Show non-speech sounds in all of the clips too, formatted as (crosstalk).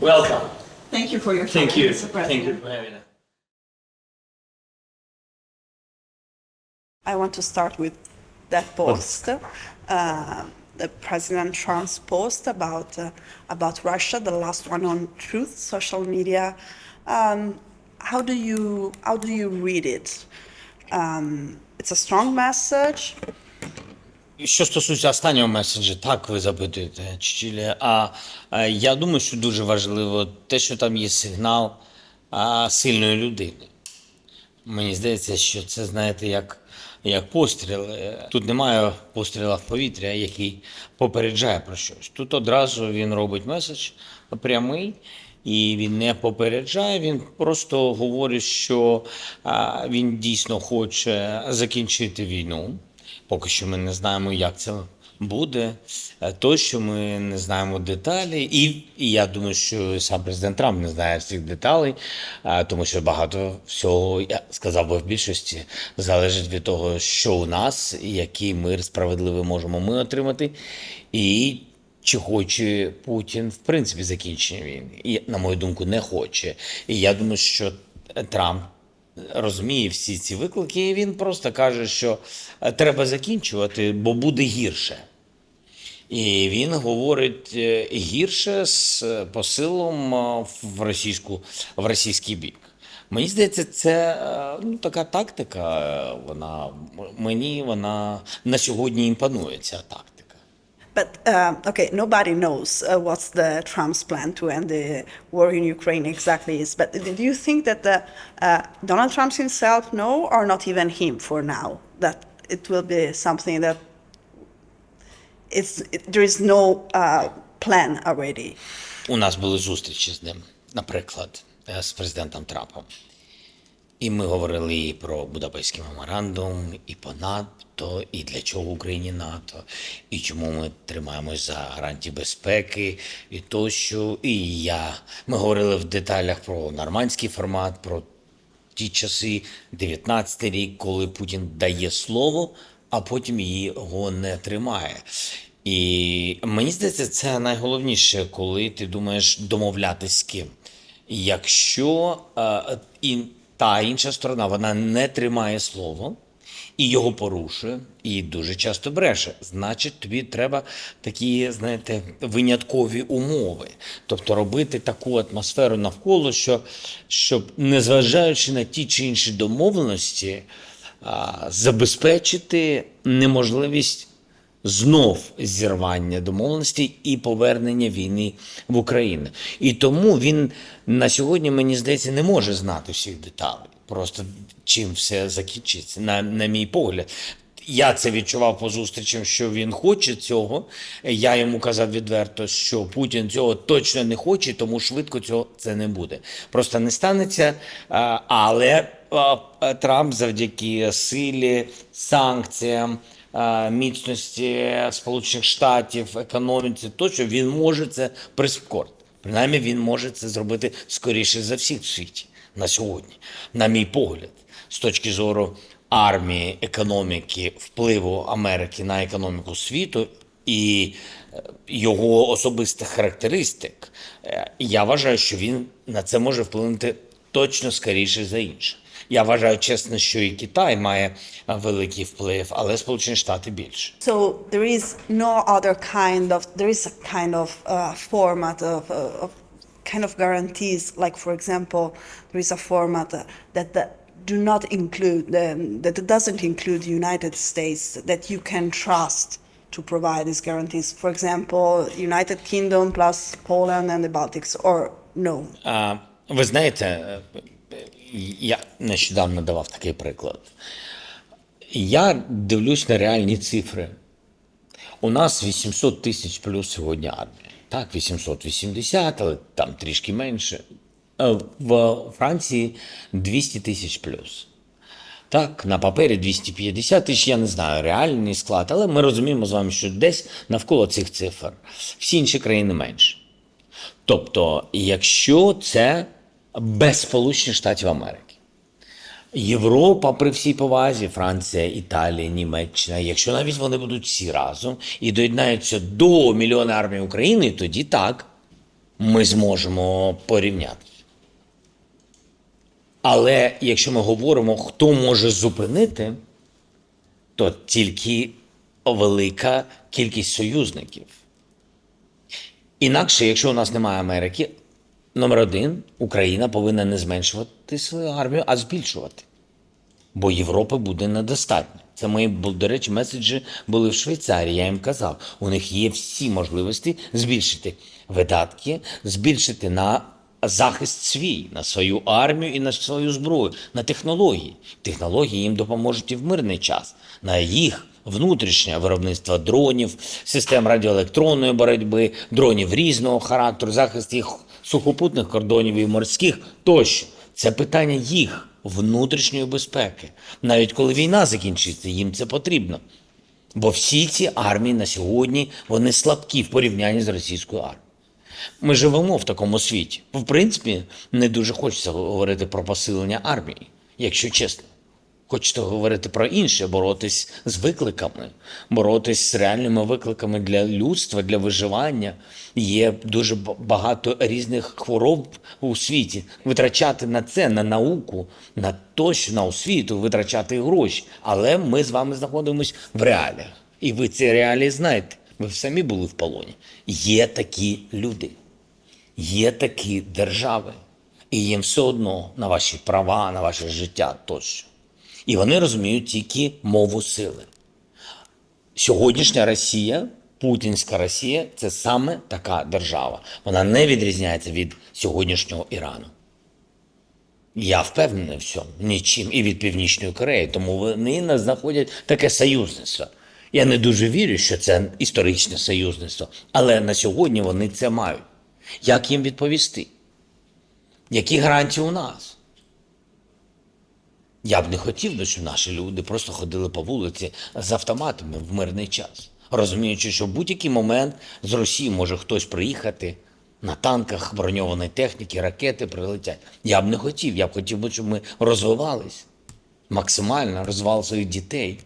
Welcome. Thank you for your time, Thank you. Mr. Thank you for having us. I want to start with that post, uh, the President Trump's post about uh, about Russia, the last one on Truth social media. Um, how do you how do you read it? Um, it's a strong message. Що стосується останнього меседжа, так ви запитуєте, Чичілі. А, я думаю, що дуже важливо те, що там є сигнал а, сильної людини. Мені здається, що це, знаєте, як, як постріл. Е, Тут немає постріла в повітря, який попереджає про щось. Тут одразу він робить меседж прямий. І він не попереджає, він просто говорить, що він дійсно хоче закінчити війну. Поки що ми не знаємо, як це буде. Е, Тощо ми не знаємо деталі. І, і я думаю, що сам президент Трамп не знає всіх деталей, е, тому що багато всього, я сказав би в більшості, залежить від того, що у нас, який мир справедливий можемо ми отримати. І чи хоче Путін в принципі закінчення війни? І, на мою думку, не хоче. І я думаю, що Трамп розуміє всі ці виклики, і він просто каже, що е, треба закінчувати, бо буде гірше. І він говорить е, гірше з е, посилом в російську в російський бік. Мені здається, це ну, така тактика. Вона мені вона на сьогодні імпонує ця тактика. But uh, okay, nobody knows uh, what's the Trump's plan to end the war in Ukraine exactly is. But do you think that the, uh, Donald Trump himself know, or not even him for now, that it will be something that it's it, there is no uh, plan already? У нас були зустрічі з ним, наприклад, е, з президентом Трампом. І ми говорили і про Будапештський меморандум, і по НАТО, і для чого Україні НАТО, і чому ми тримаємось за гарантії безпеки, і тощо. І я ми говорили в деталях про нормандський формат, про ті часи, 19-й рік, коли Путін дає слово, а потім його не тримає. І мені здається, це найголовніше, коли ти думаєш домовлятись з ким. Якщо е, і та інша сторона вона не тримає слово і його порушує, і дуже часто бреше, значить тобі треба такі, знаєте, виняткові умови. Тобто робити таку атмосферу навколо, що, щоб, незважаючи на ті чи інші домовленості, забезпечити неможливість знов зірвання домовленостей і повернення війни в Україну. І тому він на сьогодні, мені здається, не може знати всіх деталей. Просто чим все закінчиться, на, на мій погляд. Я це відчував по зустрічам, що він хоче цього. Я йому казав відверто, що Путін цього точно не хоче, тому швидко цього це не буде. Просто не станеться. Але Трамп завдяки силі, санкціям, міцності Сполучених Штатів, економіці, тощо він може це прискорити. Принаймні він може це зробити скоріше за всіх в світі на сьогодні, на мій погляд, з точки зору армії, економіки, впливу Америки на економіку світу і е, його особистих характеристик. Е, Я вважаю, що він на це може вплинути точно скоріше за інше. Я вважаю чесно, що і Китай має е, великий вплив, але Сполучені Штати більше. So there is no other kind of there is a kind of uh, format of, uh, of kind of guarantees. Like for example, there is a format uh, that, that do not include um, that doesn't include the United States that you can trust to provide these guarantees. For example, United Kingdom plus Poland and the Baltics, or no. А, ви знаєте, е, я нещодавно давав такий приклад. Я дивлюсь на реальні цифри. У нас 800 тисяч плюс сьогодні армія. Так, 880, але там трішки менше. Е, В Франції 200 тисяч плюс. Так, на папері 250 тисяч, я не знаю реальний склад, але ми розуміємо з вами, що десь навколо цих цифр. Всі інші країни менше. Тобто, якщо це без Сполучених Штатів Америки, Європа при всій повазі, Франція, Італія, Німеччина, якщо навіть вони будуть всі разом і доєднаються до мільйона армії України, тоді так. ми зможемо порівняти. Але якщо ми говоримо, хто може зупинити, то тільки велика кількість союзників. Інакше, якщо у нас немає Америки, номер один, Україна повинна не зменшувати свою армію, а збільшувати. Бо Європи буде недостатньо. Це мої, до речі, меседжі були в Швейцарії. Я їм казав, у них є всі можливості збільшити видатки, збільшити на захист свій, на свою армію і на свою зброю, на технології. Технології їм допоможуть і в мирний час, на їх внутрішнє виробництво дронів, систем радіоелектронної боротьби, дронів різного характеру, захист їх сухопутних кордонів і морських тощо. Це питання їх внутрішньої безпеки. Навіть коли війна закінчиться, їм це потрібно. Бо всі ці армії на сьогодні вони слабкі в порівнянні з російською армією. Ми живемо в такому світі. В принципі, не дуже хочеться говорити про посилення армії, якщо чесно. Хочете говорити про інше, боротись з викликами, боротись з реальними викликами для людства, для виживання. Є дуже багато різних хвороб у світі. Витрачати на це, на науку, на тощо, на освіту, витрачати гроші. Але ми з вами знаходимося в реаліях. І ви ці реалії знаєте. Ви самі були в полоні. Є такі люди, є такі держави, і їм все одно на ваші права, на ваше життя тощо. І вони розуміють тільки мову сили. Сьогоднішня Росія, путінська Росія, це саме така держава. Вона не відрізняється від сьогоднішнього Ірану. Я впевнений в цьому нічим і від Північної Кореї, тому вони нас знаходять таке союзництво. Я не дуже вірю, що це історичне союзництво, але на сьогодні вони це мають. Як їм відповісти? Які гарантії у нас? Я б не хотів щоб наші люди просто ходили по вулиці з автоматами в мирний час, розуміючи, що в будь-який момент з Росії може хтось приїхати на танках броньованої техніки, ракети прилетять. Я б не хотів. Я б хотів би, щоб ми розвивались максимально, розвивали своїх дітей,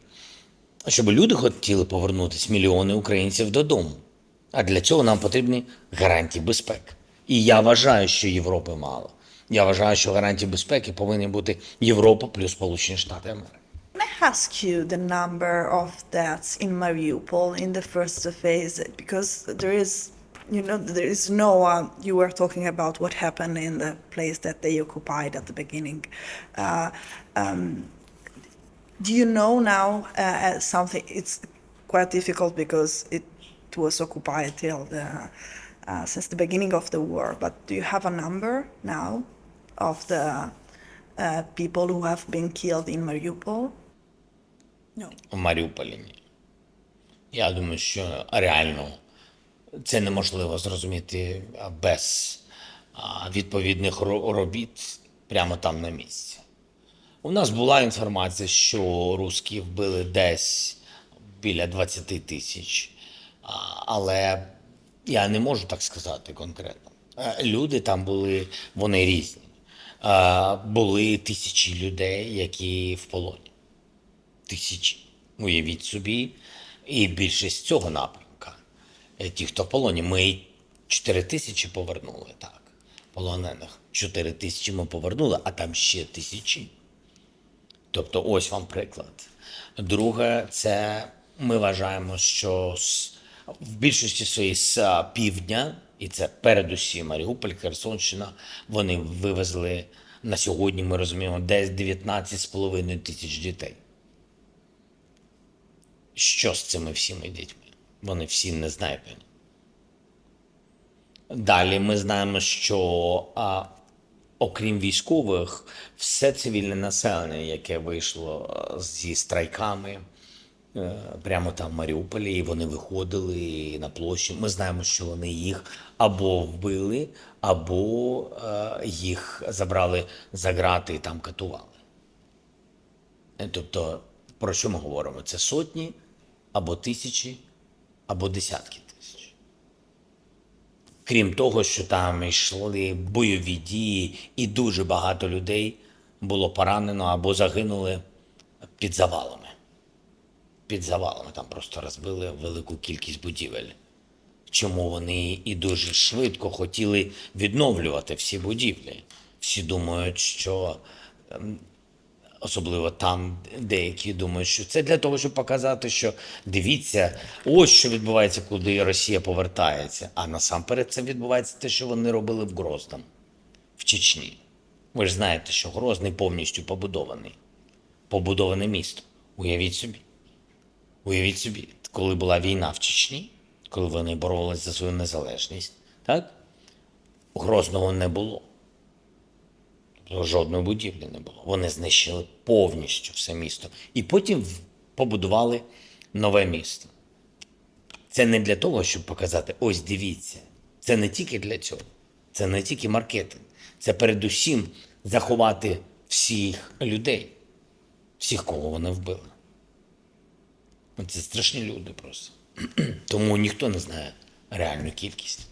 щоб люди хотіли повернутися, мільйони українців додому. А для цього нам потрібні гарантії безпеки. І я вважаю, що Європи мало. Я вважаю, що гарантії безпеки повинні бути Європа плюс Сполучені Штати Америки. Can I ask you the number of deaths in Mariupol in the first phase? Because there is, you know, there is no. Uh, you were talking about what happened in the place that they occupied at the beginning. Uh, um, do you know now uh, uh, something? It's quite difficult because it was occupied till the uh, since the beginning of the war. But do you have a number now of the uh, people who have been killed in Mariupol? No. в Маріуполі. Ні. Я думаю, що реально це неможливо зрозуміти без відповідних робіт прямо там на місці. У нас була інформація, що русські вбили десь біля 20 тисяч, але я не можу так сказати конкретно. Е, Люди там були, вони різні. Були тисячі людей, які в полоні тисячі. Уявіть собі, і більшість цього напрямка. Е, Ті, хто в полоні, ми 4 тисячі повернули, так. Полонених. 4 тисячі ми повернули, а там ще тисячі. Тобто, ось вам приклад. Друге, це ми вважаємо, що в більшості своїй з півдня, і це передусім Маріуполь, Херсонщина, вони вивезли на сьогодні, ми розуміємо, десь 19,5 тисяч дітей. Що з цими всіми дітьми? Вони всі не знайдені. Далі ми знаємо, що а, окрім військових, все цивільне населення, яке вийшло зі страйками прямо там в Маріуполі, і вони виходили на площі. Ми знаємо, що вони їх або вбили, або е, їх забрали за грати і там катували. Е, Тобто, про що ми говоримо? Це сотні або тисячі, або десятки тисяч. Крім того, що там йшли бойові дії, і дуже багато людей було поранено або загинули під завалами. Під завалами там просто розбили велику кількість будівель. чому вони і дуже швидко хотіли відновлювати всі будівлі. Всі думають, що ем, особливо там деякі думають, що це для того, щоб показати, що дивіться, ось що відбувається, куди Росія повертається. А насамперед це відбувається те, що вони робили в Грозному, в Чечні. Ви ж знаєте, що Грозний повністю побудований. Побудоване місто. Уявіть собі. Уявіть собі, коли була війна в Чечні, коли вони боролись за свою незалежність, так? Грозного не було. Тобто жодної будівлі не було. Вони знищили повністю все місто. І потім побудували нове місто. Це не для того, щоб показати, ось дивіться. Це не тільки для цього. Це не тільки маркетинг. Це передусім заховати всіх людей, всіх, кого вони вбили. Це страшні люди просто. (clears throat) Тому ніхто не знає реальну кількість.